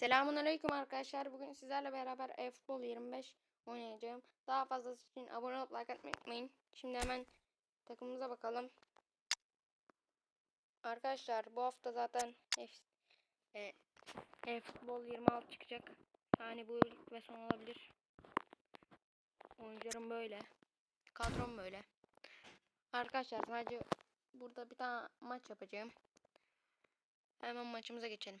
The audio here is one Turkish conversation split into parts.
Selamun Aleyküm arkadaşlar. Bugün sizlerle beraber e-futbol 25 oynayacağım. Daha fazlası için abone olup like atmayı unutmayın. Şimdi hemen takımımıza bakalım. Arkadaşlar bu hafta zaten F- e, e-futbol 26 çıkacak. Yani bu ilk ve son olabilir. Oyuncularım böyle. Kadrom böyle. Arkadaşlar sadece burada bir tane maç yapacağım. Hemen maçımıza geçelim.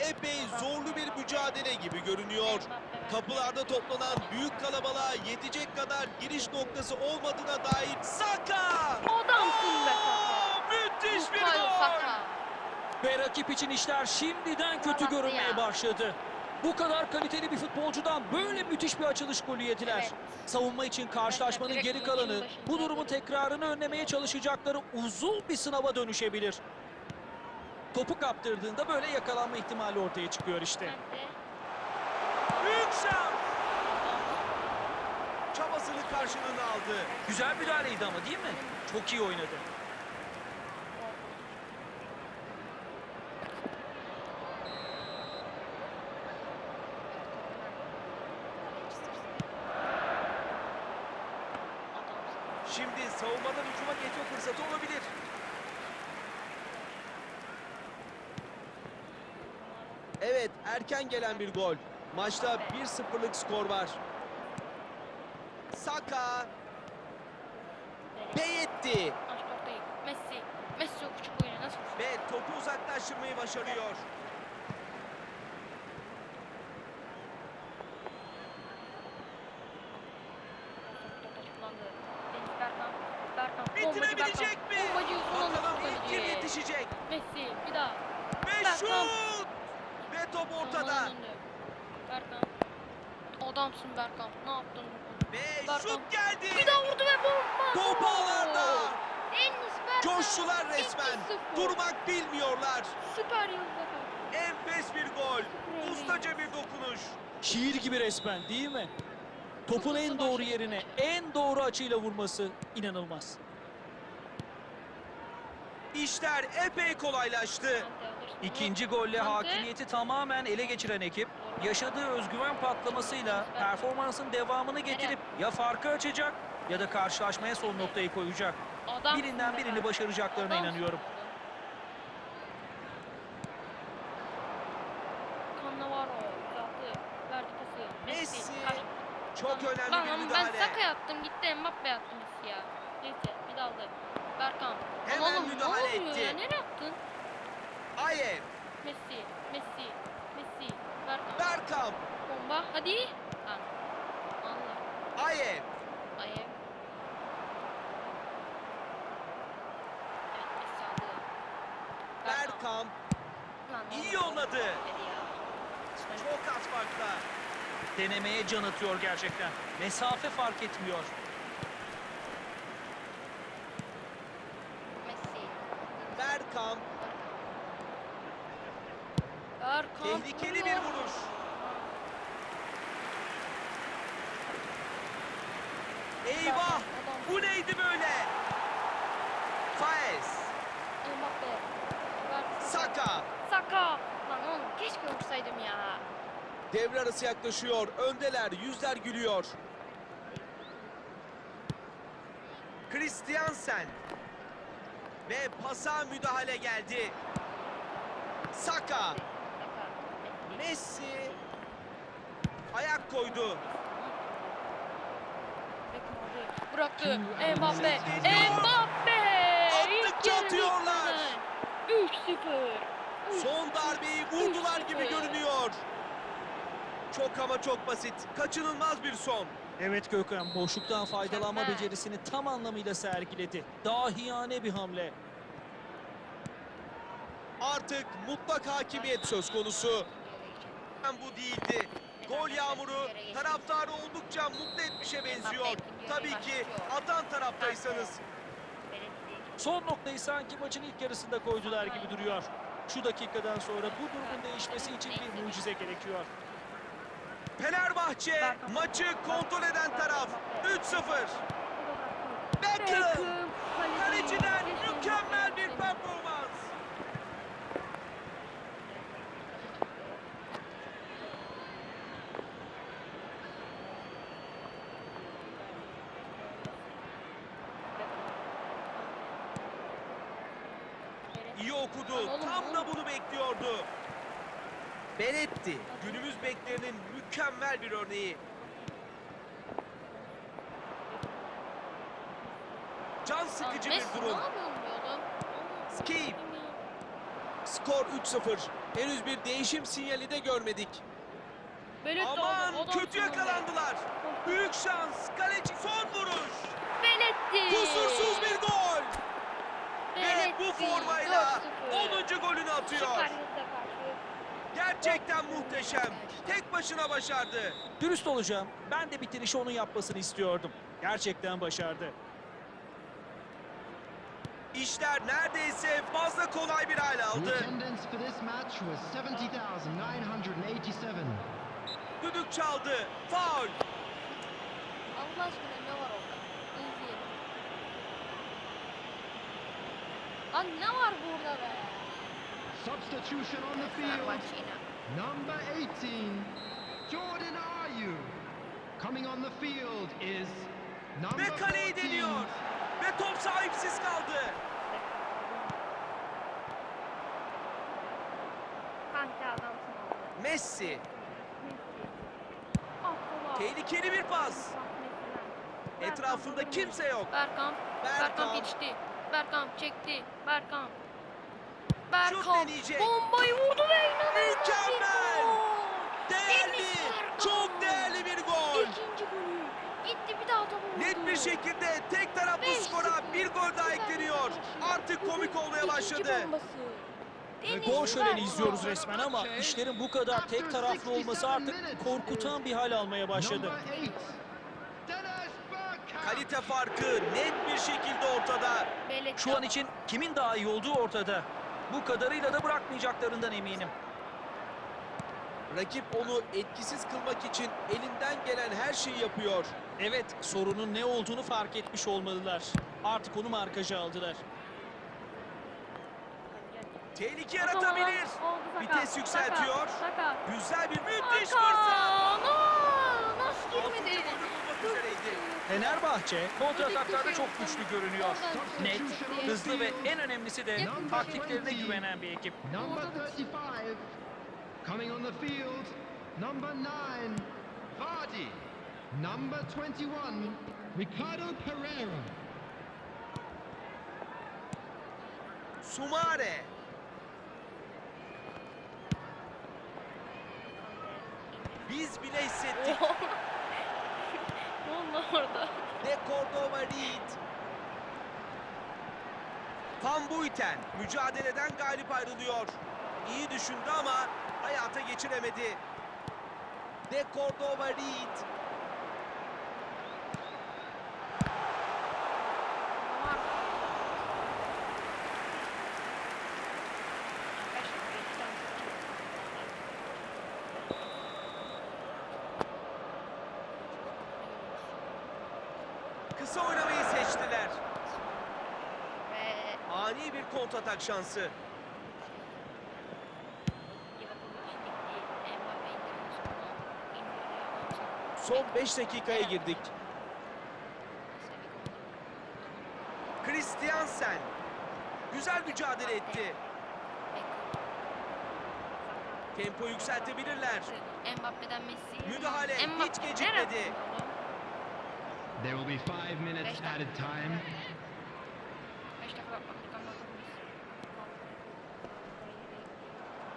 epey zorlu bir mücadele gibi görünüyor. Kapılarda toplanan büyük kalabalığa yetecek kadar giriş noktası olmadığına dair Saka! Adamsın be Aa, Müthiş bir gol! Saka. Ve rakip için işler şimdiden kötü görünmeye ya. başladı. Bu kadar kaliteli bir futbolcudan böyle müthiş bir açılış golü yediler. Evet. Savunma için karşılaşmanın geri kalanı bu durumun tekrarını önlemeye çalışacakları uzun bir sınava dönüşebilir. Topu kaptırdığında böyle yakalanma ihtimali ortaya çıkıyor işte. Büyük şans! Çabasının karşılığını aldı. Güzel müdahaleydi ama değil mi? Çok iyi oynadı. Şimdi savunmadan hücuma geçme fırsatı olabilir. Evet, erken gelen bir gol. Maçta 1-0'lık skor var. Saka, noktayı. Messi. Messi o küçük oyunu nasıl ve topu uzaklaştırmayı başarıyor. Bitirebilecek mi? Bakalım ilk kim yetişecek? Messi bir daha. Ve şut! Ve top ortada. Berkan. Adamsın Berkan. Ne yaptın? Ve Berkan. şut geldi. Bir daha vurdu ve bomba. Top ağlarda. Coştular resmen. 2-0. Durmak bilmiyorlar. Süper Yıldız. Enfes bir gol. Ustaca bir dokunuş. Şiir gibi resmen değil mi? Topun en doğru yerine en doğru açıyla vurması inanılmaz. İşler epey kolaylaştı. İkinci golle hakimiyeti tamamen ele geçiren ekip yaşadığı özgüven patlamasıyla performansın devamını getirip ya farkı açacak ya da karşılaşmaya son noktayı koyacak. Birinden birini başaracaklarına inanıyorum. Messi. Çok önemli lan bir müdahale. Ben Saka yaptım gitti Mbappe yaptı Messi ya. Neyse bir daldı. Berkan. Hemen oğlum, müdahale ne etti. Ya? Nereye yaptın? Messi. Messi. Messi. Berkan. Bergkamp, Bomba. Hadi. Lan. Allah. Ayev. Ayev. Evet Messi aldı. Bergkamp Lan iyi yolladı. Hadi ya. Çok az farkla. Denemeye can atıyor gerçekten. Mesafe fark etmiyor. Messi. Bergkamp Berkan. tehlikeli bir vuruyor. vuruş. Eyvah! Adam. Bu neydi böyle? Faes, Mbappe. Ver. Saka. Saka. Lan oğlum keşke vursaydım ya. Devre arası yaklaşıyor. Öndeler, yüzler gülüyor. Christiansen. Ve pasa müdahale geldi. Saka. Messi. Ayak koydu. Bıraktı. Mbappe. Mbappe. Attıkça atıyorlar. Bitmeden. 3-0. Üç Son darbeyi vurdular gibi görünüyor. Çok ama çok basit. Kaçınılmaz bir son. Evet Gökhan boşluktan faydalanma becerisini tam anlamıyla sergiledi. Dahiyane bir hamle. Artık mutlak hakimiyet söz konusu. Bu değildi. Gol yağmuru taraftarı oldukça mutlu etmişe benziyor. Tabii ki atan taraftaysanız. Son noktayı sanki maçın ilk yarısında koydular gibi duruyor. Şu dakikadan sonra bu durumun değişmesi için bir mucize gerekiyor. Fenerbahçe maçı kontrol eden taraf. 3-0. Beckham. Kaleciden mükemmel bir performans. İyi okudu. Oğlum, Tam da oğlum. bunu bekliyordu. Benetti. Günümüz beklerinin mükemmel bir örneği. Can sıkıcı bir Messi durum. Skip. Skor 3-0. Henüz bir değişim sinyali de görmedik. Belirtti Aman oğlum, o da kötü yakalandılar. Büyük şans. Kaleci son vuruş. Belirtti. Kusursuz bir gol. Ve Belirtti. bu formayla 4-0. 10. golünü atıyor. Gerçekten muhteşem. Tek başına başardı. Dürüst olacağım. Ben de bitirişi onun yapmasını istiyordum. Gerçekten başardı. İşler neredeyse fazla kolay bir hale aldı. attendance for this match was 70,987. Düdük çaldı. Faul. Allah aşkına ne var orada? Lan ne var burada be? Substitution on the field. Number 18, Jordan Ayew. Coming on the field is number Ve kaleyi 14, deniyor. Ve top sahipsiz kaldı. Kanka adamsın oğlum. Messi. Ah, Tehlikeli bir pas. Etrafında kimse yok. Berkan. Berkan Berkan. geçti. Berkan çekti. Berkan. deneyecek. Bombayı vurdu ve inanılmaz bir Mükemmel. gol. Değerli. Çok değerli bir gol. İkinci golü. Gitti bir daha topu vurdu. Net bir şekilde tek taraflı skora bir gol daha ekleniyor. Artık komik olmaya başladı. Deniz Gol şöleni izliyoruz resmen ama işlerin bu kadar tek taraflı olması artık korkutan bir hal almaya başladı. number 8, Dennis Bergkamp. Kalite farkı net bir şekilde ortada. Şu an için kimin daha iyi olduğu ortada. Bu kadarıyla da bırakmayacaklarından eminim. Rakip onu etkisiz kılmak için elinden gelen her şeyi yapıyor. Evet, sorunun ne olduğunu fark etmiş olmalılar. Artık onu markaja aldılar. Tehlike yaratabilir. Vites yükseltiyor. Güzel bir müthiş Saka. fırsat. Fenerbahçe kontrataklarda çok güçlü görünüyor. Net, hızlı ve en önemlisi de taktiklerine güvenen bir ekip. Number 35, coming on the field, number 9, Vardy. Number 21, Ricardo Pereira. Sumare. Biz bile hissettik. Ne oldu orada? De Cordova Reed. Van Buiten mücadeleden galip ayrılıyor. İyi düşündü ama hayata geçiremedi. De Cordova Reed. Var. Kısa oynamayı seçtiler. Ve Ani bir kontratak şansı. Son 5 dakikaya girdik. Christiansen. Güzel mücadele etti. Tempo yükseltebilirler. Mbappe'den Messi. Müdahale hiç Mbappe- gecikmedi. Nerede? There will be five minutes added time.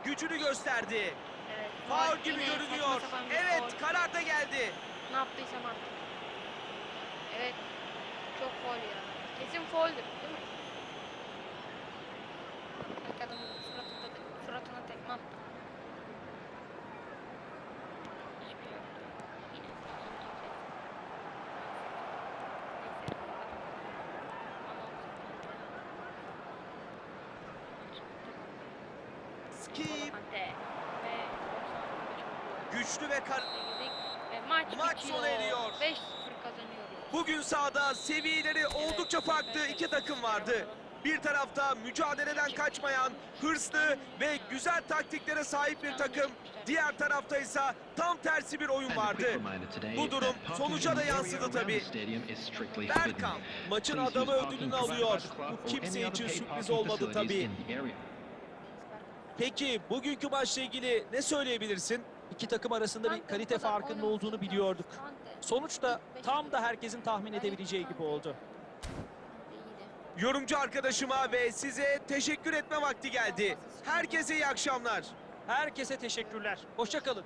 Gücünü gösterdi. Evet. Faul gibi görünüyor. Evet faul. karar da geldi. Ne yaptıysam artık. Evet. Çok faul ya. Kesin fauldür değil mi? İlk adamın suratına, suratına tekme attı. Skip. Kante. Ve 95 Güçlü ve kar... maç, Maç sona eriyor. 5-0 kazanıyoruz. Bugün sahada seviyeleri oldukça farklı iki takım vardı. Bir tarafta mücadeleden kaçmayan, hırslı ve güzel taktiklere sahip bir takım. Diğer tarafta ise tam tersi bir oyun vardı. Bu durum sonuca da yansıdı tabii. Bergkamp maçın adamı ödülünü alıyor. Bu kimse için sürpriz olmadı tabii. Peki bugünkü maçla ilgili ne söyleyebilirsin? İki takım arasında bir kalite farkının olduğunu biliyorduk. Sonuçta tam da herkesin tahmin edebileceği gibi oldu. Yorumcu arkadaşıma ve size teşekkür etme vakti geldi. Herkese iyi akşamlar. Herkese teşekkürler. Hoşça kalın.